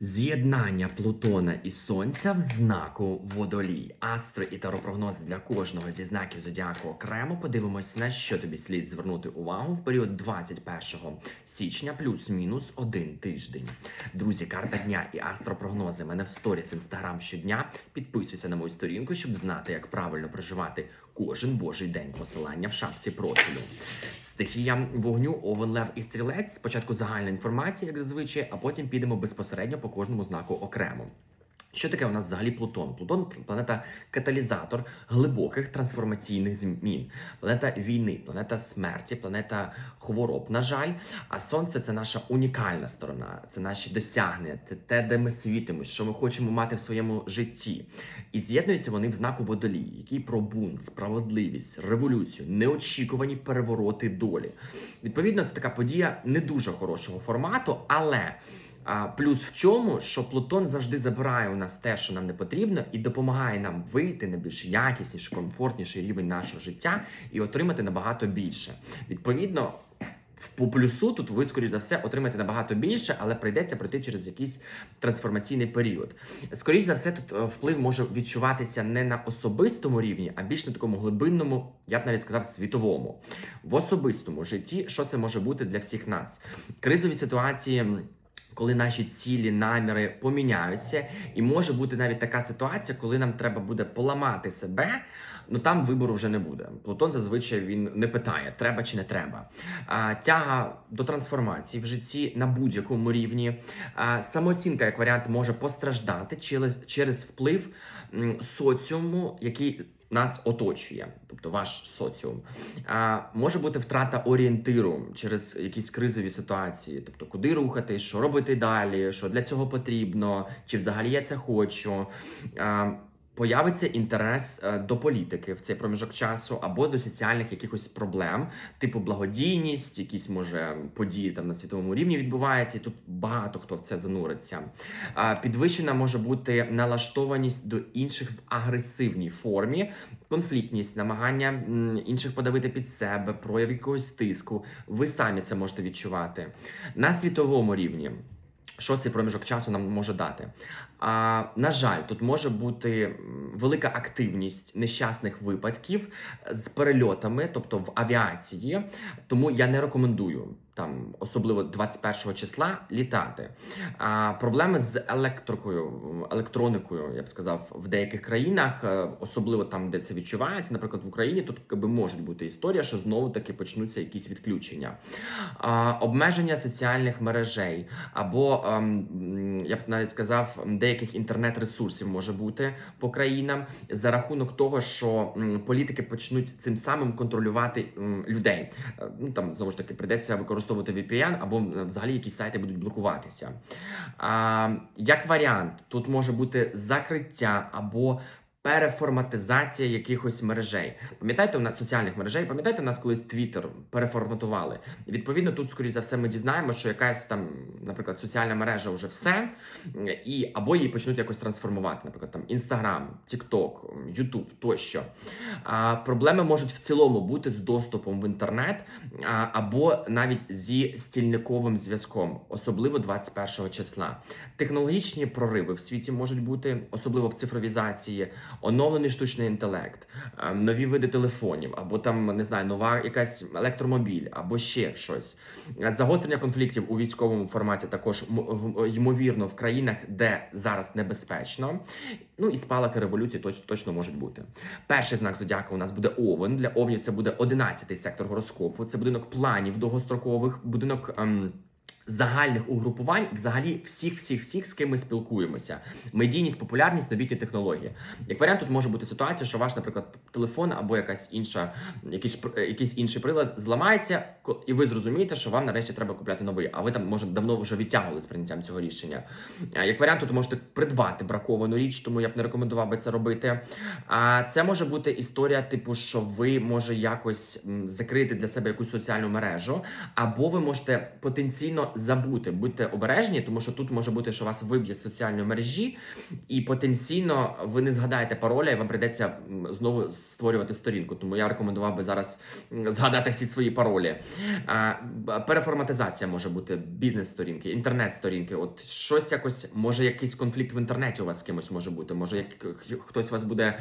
З'єднання Плутона і Сонця в знаку водолій. Астро і таропрогноз для кожного зі знаків зодіаку окремо. Подивимось, на що тобі слід звернути увагу в період 21 січня, плюс-мінус один тиждень. Друзі, карта дня і астропрогнози. Мене в сторіс інстаграм щодня. Підписуйся на мою сторінку, щоб знати, як правильно проживати кожен божий день. Посилання в шапці профілю. Стихія вогню, овен, лев і стрілець. Спочатку загальна інформація, як зазвичай, а потім підемо безпосередньо по кожному знаку окремо. Що таке у нас взагалі Плутон? Плутон планета каталізатор глибоких трансформаційних змін, планета війни, планета смерті, планета хвороб. На жаль, а сонце це наша унікальна сторона, це наші досягнення, це те, де ми світимось, що ми хочемо мати в своєму житті. І з'єднуються вони в знаку водолії, який про бунт, справедливість, революцію, неочікувані перевороти долі. Відповідно, це така подія не дуже хорошого формату, але. А плюс в чому, що Плутон завжди забирає у нас те, що нам не потрібно, і допомагає нам вийти на більш якісніший, комфортніший рівень нашого життя і отримати набагато більше. Відповідно. По плюсу тут ви, скоріш за все, отримаєте набагато більше, але прийдеться пройти через якийсь трансформаційний період. Скоріш за все, тут е, вплив може відчуватися не на особистому рівні, а більш на такому глибинному, я б навіть сказав, світовому. В особистому житті, що це може бути для всіх нас? Кризові ситуації. Коли наші цілі, наміри поміняються, і може бути навіть така ситуація, коли нам треба буде поламати себе. Ну там вибору вже не буде. Плутон зазвичай він не питає, треба чи не треба. А, Тяга до трансформації в житті на будь-якому рівні. А, Самооцінка, як варіант, може постраждати через, через вплив соціуму, який нас оточує, тобто ваш соціум. А, Може бути втрата орієнтиру через якісь кризові ситуації, тобто куди рухатись, що робити далі, що для цього потрібно, чи взагалі я це хочу. А, Появиться інтерес е, до політики в цей проміжок часу або до соціальних якихось проблем, типу благодійність, якісь може події там на світовому рівні відбуваються, і тут багато хто в це зануриться. Підвищена може бути налаштованість до інших в агресивній формі, конфліктність, намагання інших подавити під себе, прояв якогось тиску. Ви самі це можете відчувати на світовому рівні. Що цей проміжок часу нам може дати? А, на жаль, тут може бути велика активність нещасних випадків з перельотами, тобто в авіації. Тому я не рекомендую там, особливо 21 числа, літати. А, проблеми з електрикою, електроникою, я б сказав, в деяких країнах, е, особливо там, де це відчувається, наприклад, в Україні, тут якби можуть бути історія, що знову таки почнуться якісь відключення. А, обмеження соціальних мережей або ем, я б навіть сказав, деяких інтернет-ресурсів може бути по країнам за рахунок того, що політики почнуть цим самим контролювати людей. Е, Ну там знову ж таки прийдеться використовувати VPN, або взагалі якісь сайти будуть блокуватися. А, як варіант, тут може бути закриття або переформатизація якихось мережей. Пам'ятаєте, у нас соціальних мережей, пам'ятаєте, у нас колись Twitter переформатували. Відповідно, тут, скоріш за все, ми дізнаємося, що якась там, наприклад, соціальна мережа вже все, і або її почнуть якось трансформувати, наприклад, там Instagram, TikTok, YouTube тощо. А, проблеми можуть в цілому бути з доступом в інтернет, а, або навіть зі стільниковим зв'язком, особливо 21 числа. Технологічні прориви в світі можуть бути, особливо в цифровізації, оновлений штучний інтелект, е, нові види телефонів, або там не знаю, нова якась електромобіль, або ще щось. Загострення конфліктів у військовому форматі також ймовірно в країнах, де зараз небезпечно. Ну і спалахи революції точ- точно можуть бути. Перший знак зодіака у нас буде Овен. Для Овнів це буде 11-й сектор гороскопу. Це будинок планів довгострокових, будинок. Ем, Загальних угрупувань, взагалі, всіх, всіх, всіх, з ким ми спілкуємося. Медійність, популярність, новітні технології. Як варіант, тут може бути ситуація, що ваш, наприклад, телефон або якась інша, якийсь, якийсь інший прилад зламається, і ви зрозумієте, що вам нарешті треба купляти новий. А ви там може давно вже відтягували з прийняттям цього рішення. Як варіант, тут можете придбати браковану річ, тому я б не рекомендував би це робити. А це може бути історія, типу, що ви може якось закрити для себе якусь соціальну мережу, або ви можете потенційно забути, будьте обережні, тому що тут може бути, що вас виб'є з соціальної мережі, і потенційно ви не згадаєте пароля, і вам прийдеться знову створювати сторінку. Тому я рекомендував би зараз згадати всі свої паролі. Переформатизація може бути бізнес-сторінки, інтернет-сторінки. От щось якось може якийсь конфлікт в інтернеті у вас з кимось може бути. Може, як хтось вас буде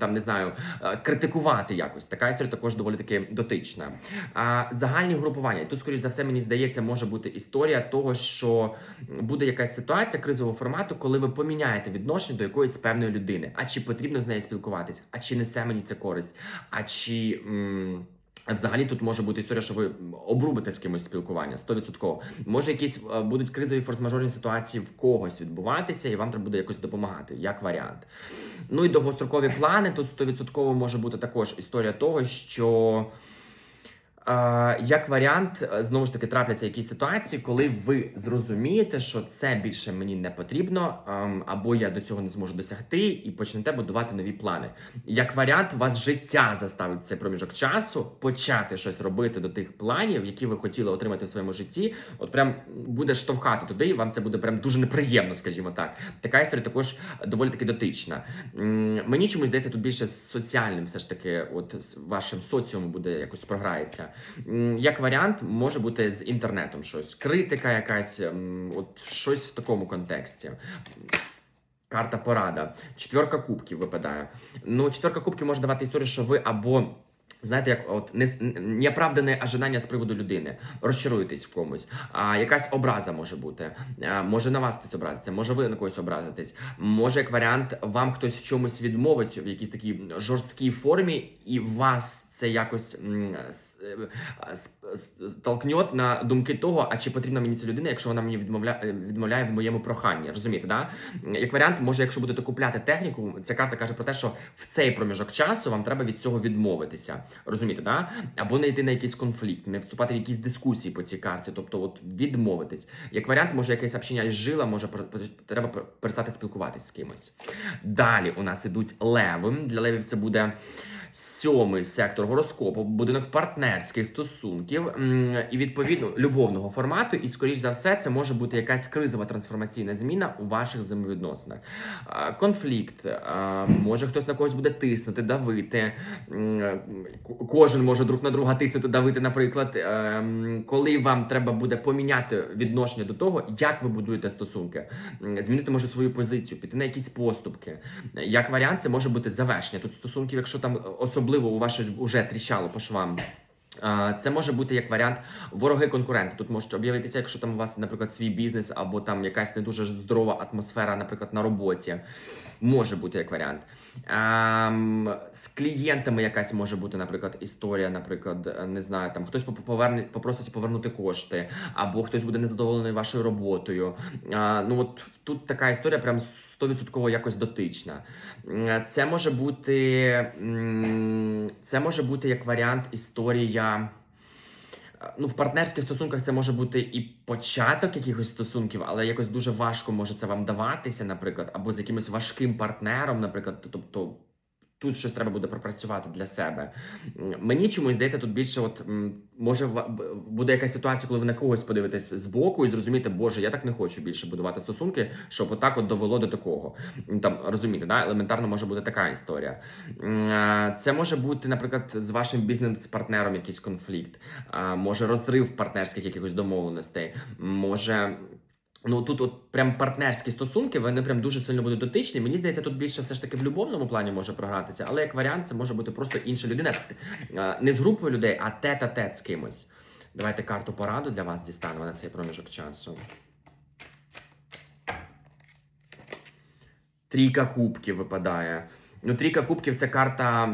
там не знаю е, критикувати якось. Така історія також доволі таки дотична. Загальні групування. Тут, скоріш за все, мені здається, може бути історія того, що буде якась ситуація кризового формату, коли ви поміняєте відношення до якоїсь певної людини. А чи потрібно з нею спілкуватись? А чи несе мені це користь? А чи. м, Взагалі тут може бути історія, що ви обрубите з кимось спілкування 100%. Може, якісь е, будуть кризові форс-мажорні ситуації в когось відбуватися, і вам треба буде якось допомагати, як варіант. Ну і довгострокові плани. Тут 100% може бути також історія того, що. Е, як варіант, е, знову ж таки трапляться якісь ситуації, коли ви зрозумієте, що це більше мені не потрібно, ем, або я до цього не зможу досягти, і почнете будувати нові плани. Як варіант, вас життя заставить цей проміжок часу почати щось робити до тих планів, які ви хотіли отримати в своєму житті. От прям буде штовхати туди, і вам це буде прям дуже неприємно, скажімо так. Така історія також доволі таки дотична. Мені чомусь здається, тут більше з соціальним, все ж таки, от вашим соціумом буде якось програється. Як варіант, може бути з інтернетом щось, критика якась, от щось в такому контексті. Карта порада. Четверка кубків випадає. Ну, четверка кубків може давати історію, що ви або. Знаєте, як от не, неоправдане ожидання з приводу людини, розчаруєтесь в комусь. А якась образа може бути. А, може на вас хтось образиться, може ви на когось образитесь. Може, як варіант, вам хтось в чомусь відмовить в якійсь такій жорсткій формі, і вас це якось е, столкнет на думки того, а чи потрібна мені ця людина, якщо вона мені відмовляє, відмовляє в моєму проханні. Розумієте, да? Як варіант, може, якщо будете купляти техніку, ця карта каже про те, що в цей проміжок часу вам треба від цього відмовитися. Розумієте, да? Або не йти на якийсь конфлікт, не вступати в якісь дискусії по цій карті, тобто от відмовитись. Як варіант, може якесь общення із жила, може треба перестати спілкуватись з кимось. Далі у нас ідуть леви. Для левів це буде. Сьомий сектор гороскопу, будинок партнерських стосунків і відповідно любовного формату, і скоріш за все, це може бути якась кризова трансформаційна зміна у ваших взаємовідносинах. Конфлікт, може хтось на когось буде тиснути, давити. Кожен може друг на друга тиснути, давити, наприклад, Ем, коли вам треба буде поміняти відношення до того, як ви будуєте стосунки, змінити може свою позицію, піти на якісь поступки. Як варіант, це може бути завершення. Тут стосунків, якщо там особливо у вас щось вже тріщало по швам. Це може бути як варіант вороги-конкуренти. Тут можуть об'явитися, якщо там у вас, наприклад, свій бізнес або там якась не дуже здорова атмосфера, наприклад, на роботі. Може бути як варіант. Ем, з клієнтами якась може бути, наприклад, історія, наприклад, не знаю, там хтось поп- поверне, попросить повернути кошти, або хтось буде незадоволений вашою роботою. А, ну от тут така історія прям 100% якось дотична. Це може бути, це може бути як варіант історія. Ну, в партнерських стосунках це може бути і початок якихось стосунків, але якось дуже важко може це вам даватися, наприклад, або з якимось важким партнером, наприклад. Тобто тут щось треба буде пропрацювати для себе. Мені чомусь здається, тут більше, от може буде якась ситуація, коли ви на когось подивитесь збоку і зрозумієте, боже, я так не хочу більше будувати стосунки, щоб отак от довело до такого. Там розумієте, да? елементарно може бути така історія. Це може бути, наприклад, з вашим бізнес-партнером якийсь конфлікт, може розрив партнерських якихось домовленостей, може. Ну тут от прям партнерські стосунки, вони прям дуже сильно будуть дотичні. Мені здається, тут більше все ж таки в любовному плані може програтися, але як варіант, це може бути просто інша людина, не з групою людей, а тет а тет з кимось. Давайте карту пораду для вас дістанемо на цей проміжок часу. Трійка кубків випадає. Ну, трійка кубків це карта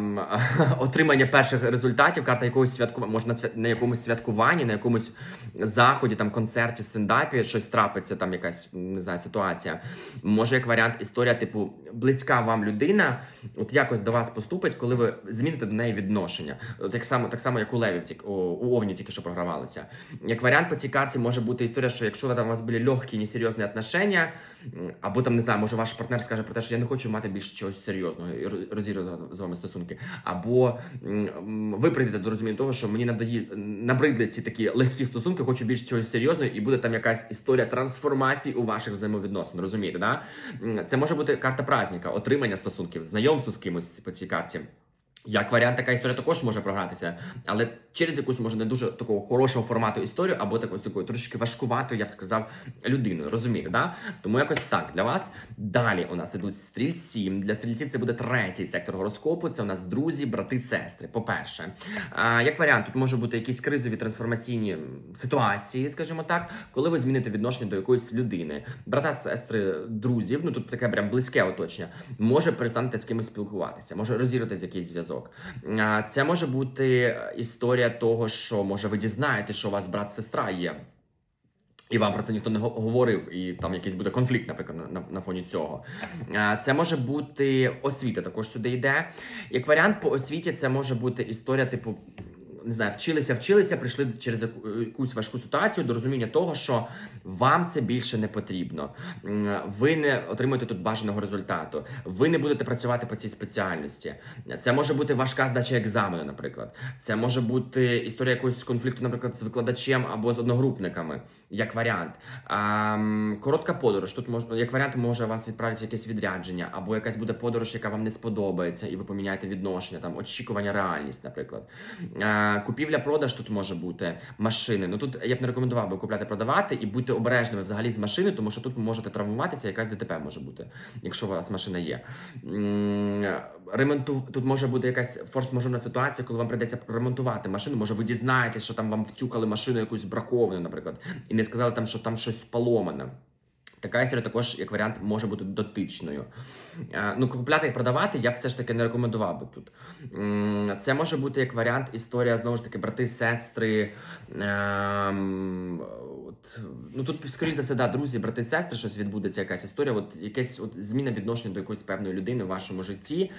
отримання перших результатів, карта якогось святкування, може на, свят... на якомусь святкуванні, на якомусь заході, там концерті, стендапі, щось трапиться, там якась не знаю, ситуація. Може, як варіант, історія, типу, близька вам людина, от якось до вас поступить, коли ви зміните до неї відношення. Так само, так само, як у Левів, тільки у Овні тільки що програвалися. Як варіант по цій карті може бути історія, що якщо там у вас були легкі, несерйозні отношення, або там не знаю, може ваш партнер скаже про те, що я не хочу мати більше чогось серйозного. Розірву з вами стосунки. Або ви прийдете до розуміння того, що мені надої набридли ці такі легкі стосунки, хочу більш чогось серйозного, і буде там якась історія трансформації у ваших взаємовідносин. Розумієте, да? Це може бути карта праздника, отримання стосунків, знайомство з кимось по цій карті. Як варіант, така історія також може програтися, але через якусь може не дуже такого хорошого формату історію, або такою такою трошки важкуватою, я б сказав, людиною. Розумієте, да? Тому якось так для вас. Далі у нас ідуть стрільці. Для стрільців це буде третій сектор гороскопу. Це у нас друзі, брати, сестри. По-перше, як варіант, тут може бути якісь кризові трансформаційні ситуації, скажімо так, коли ви зміните відношення до якоїсь людини, брата, сестри, друзів. Ну тут таке прям близьке оточення. Може перестанете з кимось спілкуватися, може розірватися якийсь зв'язок. А, Це може бути історія того, що може ви дізнаєтесь, що у вас брат-сестра є. І вам про це ніхто не говорив, і там якийсь буде конфлікт, наприклад, на, на, на фоні цього. Це може бути освіта, також сюди йде. Як варіант по освіті, це може бути історія, типу, не знаю, вчилися, вчилися, прийшли через якусь важку ситуацію до розуміння того, що вам це більше не потрібно. Ви не отримуєте тут бажаного результату. Ви не будете працювати по цій спеціальності. Це може бути важка здача екзамену, наприклад. Це може бути історія якогось конфлікту, наприклад, з викладачем або з одногрупниками, як варіант. Коротка подорож. Тут мож, як варіант може вас відправити якесь відрядження, або якась буде подорож, яка вам не сподобається, і ви поміняєте відношення, там очікування, реальність, наприклад. Купівля-продаж тут може бути машини. Ну тут я б не рекомендував би купляти, продавати і бути обережними взагалі з машини, тому що тут ви можете травмуватися, якась ДТП може бути, якщо у вас машина є. Ремонту тут може бути якась форс-мажорна ситуація, коли вам прийдеться ремонтувати машину. Може, ви дізнаєтесь, що там вам втюкали машину якусь браковану, наприклад, і не сказали там, що там щось поломане. Така історія також, як варіант, може бути дотичною. Е, Ну, купляти і продавати я все ж таки не рекомендував би тут. Це може бути як варіант історія, знову ж таки, брати, сестри. Ем, от, ну тут, скоріш за все, да, друзі, брати, сестри, щось відбудеться, якась історія, от якась от зміна відношення до якоїсь певної людини в вашому житті.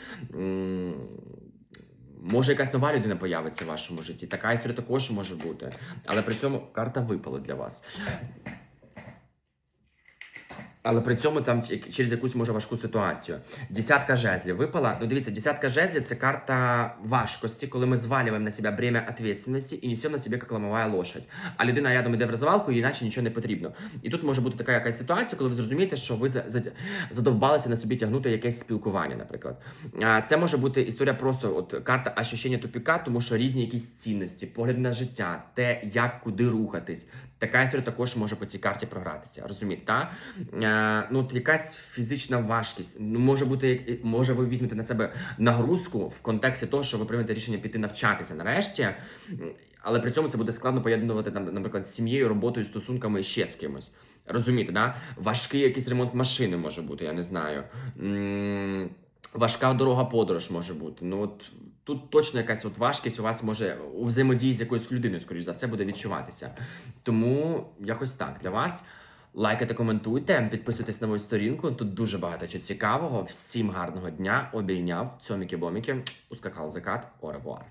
Може, якась нова людина появиться в вашому житті. Така історія також може бути. Але при цьому карта випала для вас. Але при цьому там через якусь може важку ситуацію. Десятка жезлів випала. Ну дивіться, десятка жезлів це карта важкості, коли ми звалюємо на себе бремя ответственности і несемо на себе як ломова лошадь. А людина рядом іде в розвалку, і іначе нічого не потрібно. І тут може бути така якась ситуація, коли ви зрозумієте, що ви за- за- задовбалися на собі тягнути якесь спілкування, наприклад. Це може бути історія просто от карта ощущення тупіка, тому що різні якісь цінності, погляд на життя, те, як куди рухатись. Така історія також може по цій карті програтися. Розумієте, та? Е, ну, якась фізична важкість. Ну, може бути, може, ви візьмете на себе нагрузку в контексті того, що ви приймете рішення піти навчатися нарешті. Але при цьому це буде складно поєднувати там, наприклад, з сім'єю, роботою, стосунками і ще з кимось. Розумієте, да? Важкий якийсь ремонт машини може бути, я не знаю. Важка дорога подорож може бути. Ну от тут точно якась от важкість у вас може у взаємодії з якоюсь людиною, скоріш за все, буде відчуватися. Тому якось так для вас. Лайкайте, коментуйте, підписуйтесь на мою сторінку. Тут дуже багато чого цікавого. Всім гарного дня. Обійняв. Цьоміки-боміки. Ускакав закат. Оревуар.